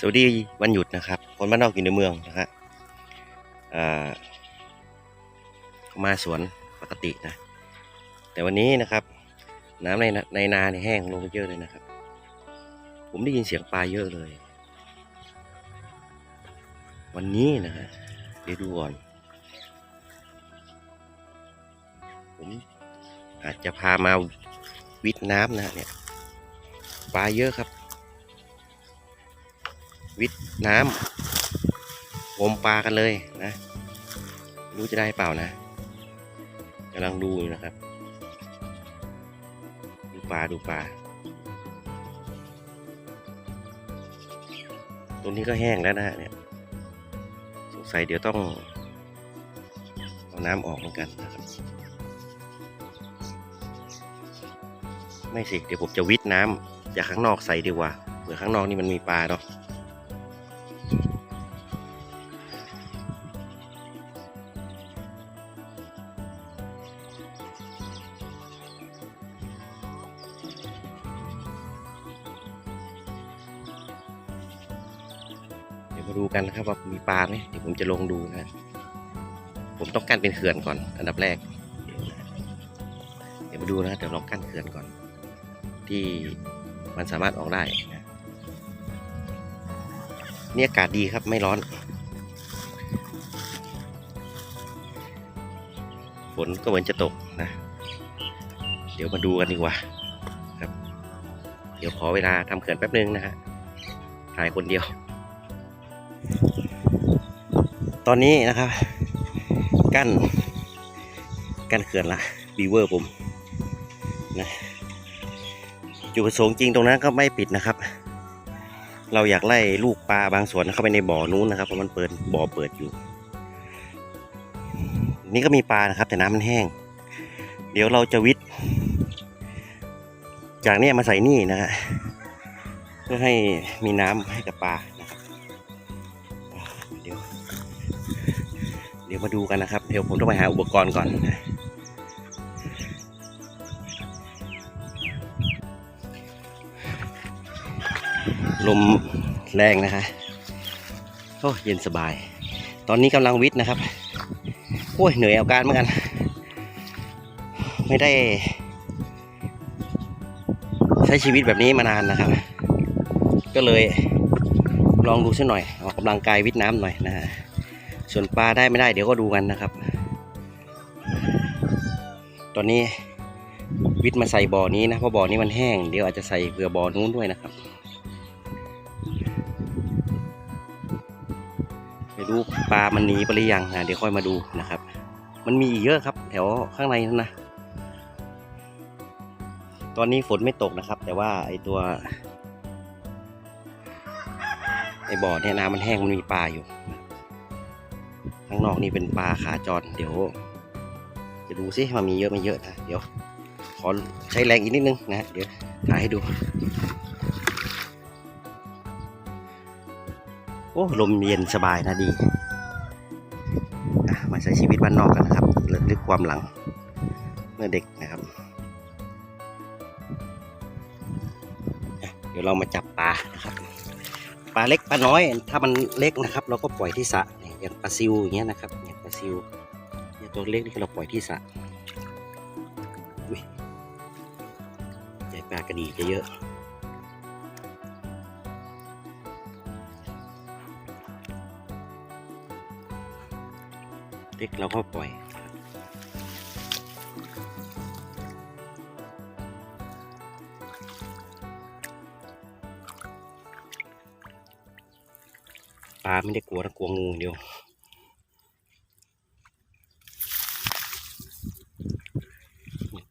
สวัสดีวันหยุดนะครับ คนบ้านนอกอยู่ในเมืองนะฮะมาสวนปกตินะ แต่วันนี้นะครับ น้ำในในนาเนี่ยแห้งลงเยอะเลยนะครับ ผมได้ยินเสียงปลาเยอะเลย วันนี้นะฮะเดี๋ยวดูก่อน ผมอาจจะพามาวิทน้ำนะเนี่ยปลาเยอะครับ วิทน้ำงมปลากันเลยนะ รู้จะได้เปล่านะกำลังดูอยู่นะครับ ดูปลาดูปลาตรงนี้ก็แห้งแล้วนะเนี่ยสงสัยเดี๋ยวต้องเอาน้ำออกเหมือนกันนะครับไม่สิเดี๋ยวผมจะวิทน้ำจากข้างนอกใส่ดีกว่าเผื่อข้างนอกนี่มันมีปลาเนาะ มาดูกันนะครับว่ามีปลาไหมเดี๋ยวผมจะลงดูนะผมต้องกั้นเป็นเขื่อนก่อน อันดับแรก เดี๋ยวมาดูนะเดี๋ยวลองกั้นเขื่อนก่อน ที่มันสามารถออกได้นะนี่อากาศดีครับไม่ร้อน ฝนก็เหมือนจะตกนะ เดี๋ยวมาดูกันดีกว่าครับ เดี๋ยวขอเวลาทำเขื่อนแป๊บนึงนะฮะถ่ายคนเดียว ตอนนี้นะครับ กั้น กั้นเขื่อนละบีเวอร์ผมนะจุดประสงค์จริงตรงนั้นก็ไม่ปิดนะครับ เราอยากไล่ลูกปลาบางส่วนเข้าไปในบ่อนู้นนะครับเพราะมันเปิดบ่อเปิดอยู่ นี่ก็มีปลานะครับ แต่น้ำมันแห้ง เดี๋ยวเราจะวิทย์จากนี้มาใส่นี่นะฮะเพื่อให้มีน้ำให้กับปลา ดี๋ยวมาดูกันนะครับ เดี๋ยวผมต้องไปหาอุปกรณ์ก่อนลมแรงนะคะโอ้เย็นสบาย ตอนนี้กำลังวิทย์นะครับโอ้ยเหนื่อยเอาการเหมือนกัน ไม่ได้ ใช้ชีวิตแบบนี้มานานนะครับ ก็เลยลองดูสักหน่อยออกกำลังกายวิทย์น้ำหน่อยนะฮะ ส่วนปลาได้ไม่ได้เดี๋ยวก็ดูกันนะครับ ตอนนี้วิทย์มาใส่บ่อนี้นะเพราะบ่อนี้มันแห้งเดี๋ยวอาจจะใส่เผื่อบ่อนู้นด้วยนะครับไม่รู้ปลามันหนีไปหรือยังนะเดี๋ยวค่อยมาดูนะครับ มันมีอีกเยอะครับ แถวข้างในนั่นนะตอนนี้ฝนไม่ตกนะครับ แต่ว่าไอตัวไอบ่อเนี่ยน้ำมันแห้งมันมีปลาอยู่ ข้างนอกนี่เป็นปลาขาจรเดี๋ยว จะดูซิมันมีเยอะไม่เยอะนะเดี๋ยว ขอใช้แรงอีกนิดนึงนะเดี๋ยวถ่ายให้ดู โอ้ลมเย็นสบายนะดีมาใช้ชีวิตบ้านนอกกันนะครับระลึกความหลังเมื่อเด็กนะครับ เดี๋ยวเรามาจับปลานะครับปลาเล็กปลาน้อย ถ้ามันเล็กนะครับ เราก็ปล่อยที่สระ อย่างปลาซิวอย่างเงี้ยนะครับอย่างปลาซิวเนี่ยตัวเล็กนี่เราปล่อยที่สระใหญ่ปลากระดีจะเยอะเล็กเราก็ปล่อย ปลาไม่ได้กลัวนะกลัวงูเดียว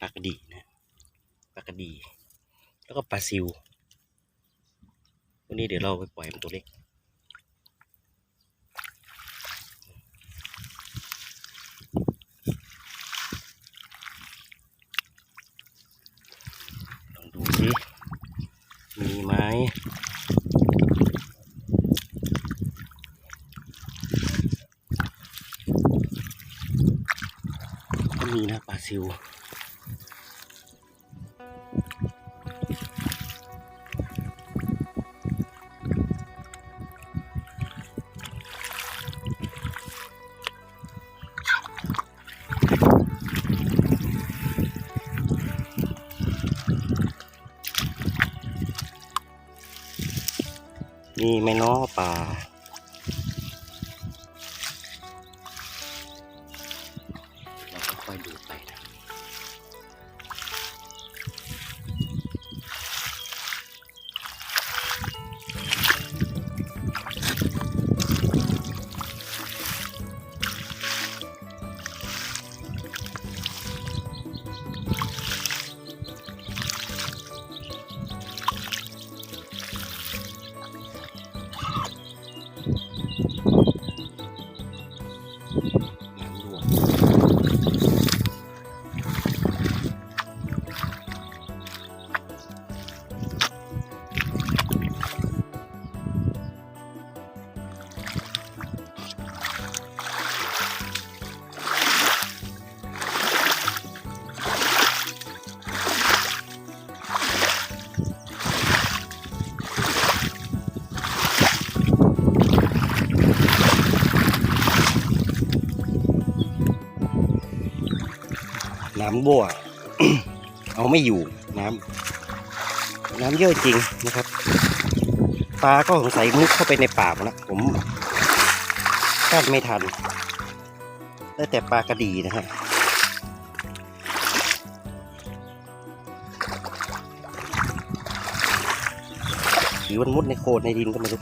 ปลากระดีนะปลากระดี แล้วก็ปลาซิววันนี้เดี๋ยวเราไปปล่อยมันตัวเล็กาซิวมีแม่น้อป่า น้ำรั่วเอาไม่อยู่น้ำน้ำเยอะจริงนะครับปลาก็สงสัยมุดเข้าไปในป่าหมดแล้วผมกั้นไม่ทันได้แต่ปลากระดีนะฮะหรือมันมุดในโคลนในดินก็ไม่รู้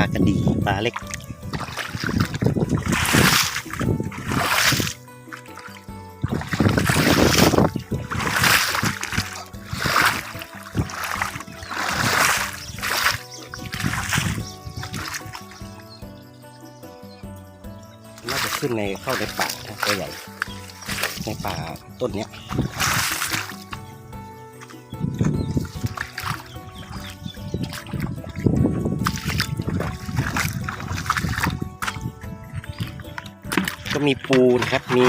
ากระดีปลาเล็ก น่าจะขึ้นในเข้าในป่านะตัวใหญ่ ในป่าต้นเนี้ย ก็มีปูนะครับ มี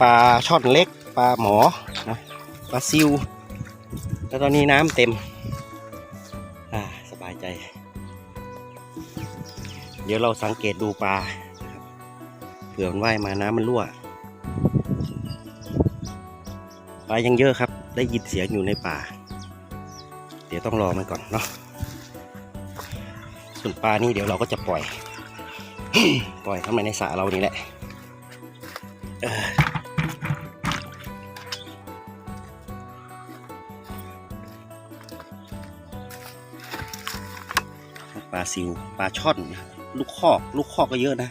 ปลาช่อนเล็ก ปลาหมอนะปลาซิว แล้วตอนนี้น้ำเต็ม อ่า สบายใจ เดี๋ยวเราสังเกตดูปลาเผื่อมันว่ายมาน้ำมันรั่ว ปลายังเยอะครับ ได้ยินเสียงอยู่ในป่า เดี๋ยวต้องรอมันก่อนเนาะส่วนปลานี่เดี๋ยวเราก็จะปล่อย ปล่อยเข้ามาในสระเรานี่แหละปลาซิวปลาช่อน ลูกคอก ลูกคอกก็เยอะนะ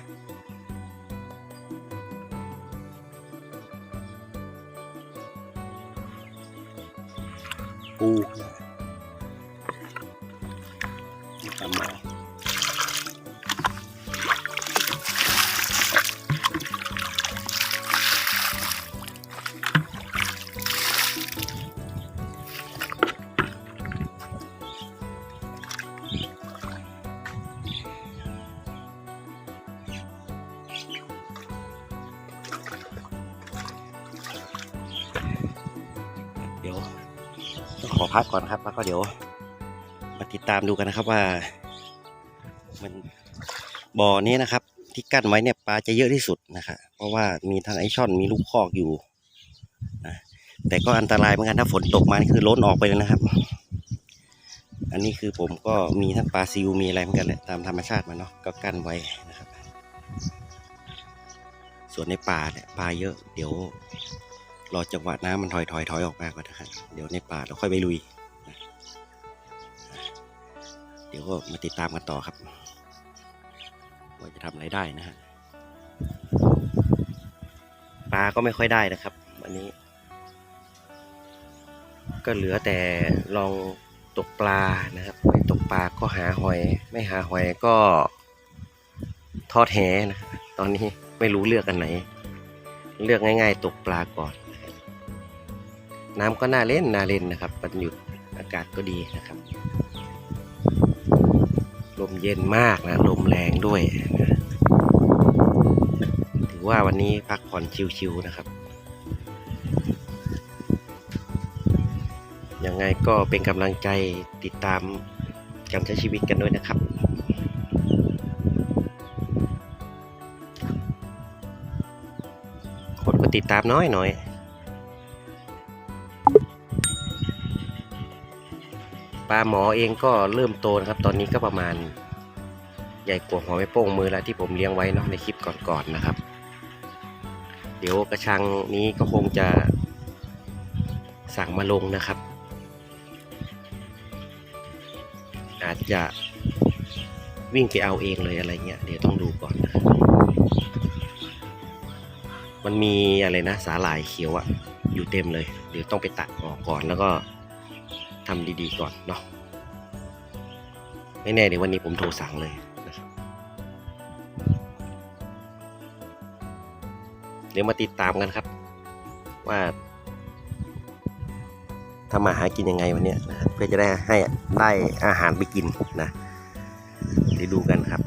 ปู พักก่อนครับแล้วก็เดี๋ยวมาติดตามดูกันนะครับว่า มันบ่อนี้นะครับ ที่กั้นไว้เนี่ยปลาจะเยอะที่สุดนะครับเพราะว่ามีทั้งไอช่อนมีลูกคอกอยู่นะแต่ก็อันตรายเหมือนกันถ้าฝนตกมานี่คือล้นออกไปเลยนะครับ อันนี้คือผมก็มีทั้งปลาซิวมีอะไรเหมือนกันแหละตามธรรมชาติมันเนาะก็กั้นไว้นะครับ ส่วนในป่าเนี่ยปลาเยอะ เดี๋ยว รอจังหวะน้ำมันถอยถอยถอยออกมาก่อนนะครับเดี๋ยวในป่าเราค่อยไปลุยนะเดี๋ยวก็มาติดตามกันต่อครับ ว่าจะทำอะไรได้นะฮะปลาก็ไม่ค่อยได้นะครับวันนี้ ก็เหลือแต่ลองตกปลานะครับไม่ตกปลาก็หาหอย ไม่หาหอยก็ทอดแหนะครับตอนนี้ไม่รู้เลือกกันไหน เลือกง่าย ๆ ตกปลาก่อน น้ำก็น่าเล่นน่าเล่นนะครับวันหยุดอากาศก็ดีนะครับ ลมเย็นมากนะ ลมแรงด้วยนะถืออว่าวันนี้พักผ่อนชิวๆนะครับ ยังไงก็เป็นกำลังใจติดตามการใช้ชีวิตกันด้วยนะครับคนก็ติดตามน้อยหน่อย ลาหมอเองก็เริ่มโตนะครับ ตอนนี้ก็ประมาณ ใหญ่กว่าหัวแม่โป้งมือแล้วที่ผมเลี้ยงไว้เนาะในคลิปก่อนๆนะครับ เดี๋ยวกระชังนี้ก็คงจะสั่งมาลงนะครับ อาจจะวิ่งไปเอาเองเลยอะไรเงี้ยเดี๋ยวต้องดูก่อนนะครับมันมีอะไรนะสาหร่ายเขียวอะอยู่เต็มเลย เดี๋ยวต้องไปตัดออกก่อนแล้วก็ ทำดีๆก่อนเนาะไม่แน่เดี๋ยววันนี้ผมโทรสั่งเลยนะครับเดี๋ยวมาติดตามกันครับ ว่าทำมาหากินยังไงวันนี้นะเพื่อจะได้ให้ได้อาหารไปกินนะเดี๋ยวดูกันครับ